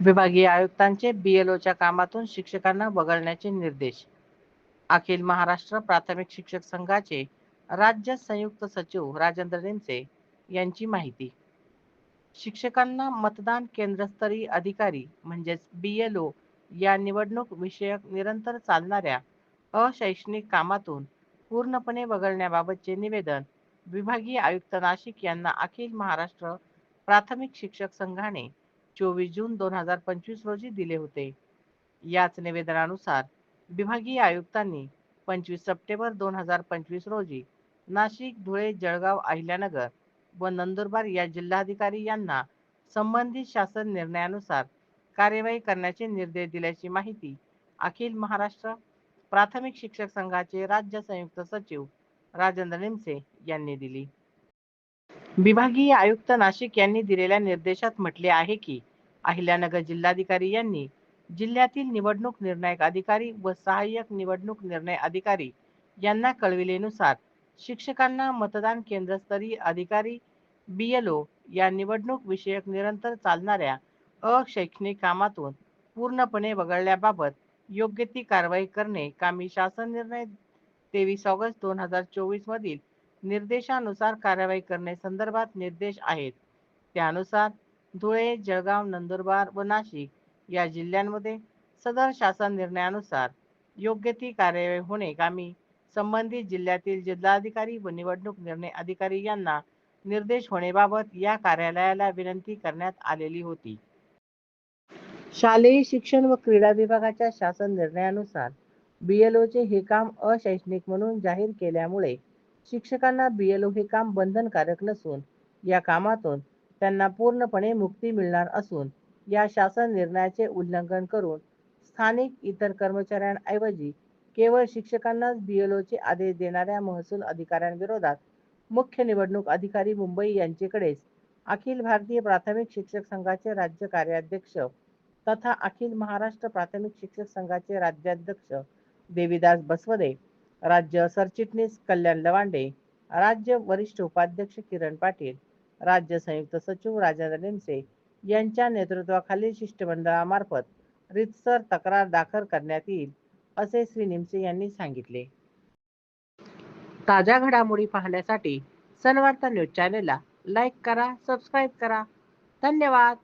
विभागीय आयुक्तांचे बीएलओच्या कामातून शिक्षकांना वगळण्याचे निर्देश. अखिल महाराष्ट्र प्राथमिक शिक्षक संघाचे राज्य संयुक्त सचिव राजेंद्र निमसे यांची माहिती. शिक्षकांना मतदान केंद्रस्तरीय अधिकारी म्हणजेच बीएलओ या निवडणूक विषयक निरंतर चालणाऱ्या अशैक्षणिक कामातून पूर्णपणे वगळण्याबाबतचे निवेदन विभागीय आयुक्त नाशिक यांना अखिल महाराष्ट्र प्राथमिक शिक्षक संघाने चोवीस जून दोन हजार पंचवीस रोजी दिले होते. याच निवेदनानुसार विभागीय आयुक्तांनी पंचवीस सप्टेंबर दोन हजार पंचवीस रोजी नाशिक धुळे जळगाव अहिल्यानगर व नंदुरबार या जिल्हाधिकारी यांना संबंधित शासन निर्णयानुसार कार्यवाही करण्याचे निर्देश दिल्याची माहिती अखिल महाराष्ट्र प्राथमिक शिक्षक संघाचे राज्य संयुक्त सचिव राजेंद्र निमसे यांनी दिली. विभागीय आयुक्त नाशिक यांनी दिलेल्या निर्देशात म्हटले आहे की अहिल्यानगर जिल्हाधिकारी यांनी जिल्ह्यातील निवडणूक निर्णायक अधिकारी व सहाय्यक निवडणूक निर्णय अधिकारी यांना कळविलेनुसार शिक्षकांना मतदान केंद्रस्तरीय अधिकारी बीएलओ या निवडणूक विषयक निरंतर चालणाऱ्या अशैक्षणिक कामातून पूर्णपणे वगळल्याबाबत योग्य ती कारवाई करणे कामी शासन निर्णय तेवीस ऑगस्ट दोन हजार चोवीस मधील निर्देशानुसार कार्यवाही करणे संदर्भात निर्देश आहेत. त्यानुसार धुळे जळगाव नंदुरबार व नाशिक या जिल्ह्यांमध्ये सदर शासन निर्णयानुसार योग्य ती कार्यवाही होणे कामी संबंधित जिल्ह्यातील जिल्हाधिकारी व निवडणूक निर्णय अधिकारी यांना निर्देश होण्याबाबत या कार्यालयाला विनंती करण्यात आलेली होती. शालेय शिक्षण व क्रीडा विभागाच्या शासन निर्णयानुसार बीएलओचे हे काम अशैक्षणिक म्हणून जाहीर केल्यामुळे शिक्षकांना बीएलओ हे काम बंधनकारक नसून या कामातून त्यांना पूर्णपणे मुक्ती मिळणार असून या शासन निर्णयाचे उल्लंघन करून स्थानिक इतर कर्मचाऱ्यांऐवजी केवळ शिक्षकांनाच बीएलओचे आदेश देणाऱ्या महसूल अधिकाऱ्यांविरोधात मुख्य निवडणूक अधिकारी मुंबई यांचेकडेच अखिल भारतीय प्राथमिक शिक्षक संघाचे राज्य कार्याध्यक्ष तथा अखिल महाराष्ट्र प्राथमिक शिक्षक संघाचे राज्याध्यक्ष देविदास बसवदे राज्य सरचिटणीस कल्याण लवांडे राज्य वरिष्ठ उपाध्यक्ष किरण पाटील राज्य संयुक्त सचिव राजेंद्र निमसे यांच्या नेतृत्वाखालील शिष्टमंडळामार्फत रितसर तक्रार दाखल करण्यात येईल असे श्री निमसे यांनी सांगितले. ताज्या घडामोडी पाहण्यासाठी सनवार्ता न्यूज चॅनेलला लाईक करा सबस्क्राईब करा. धन्यवाद!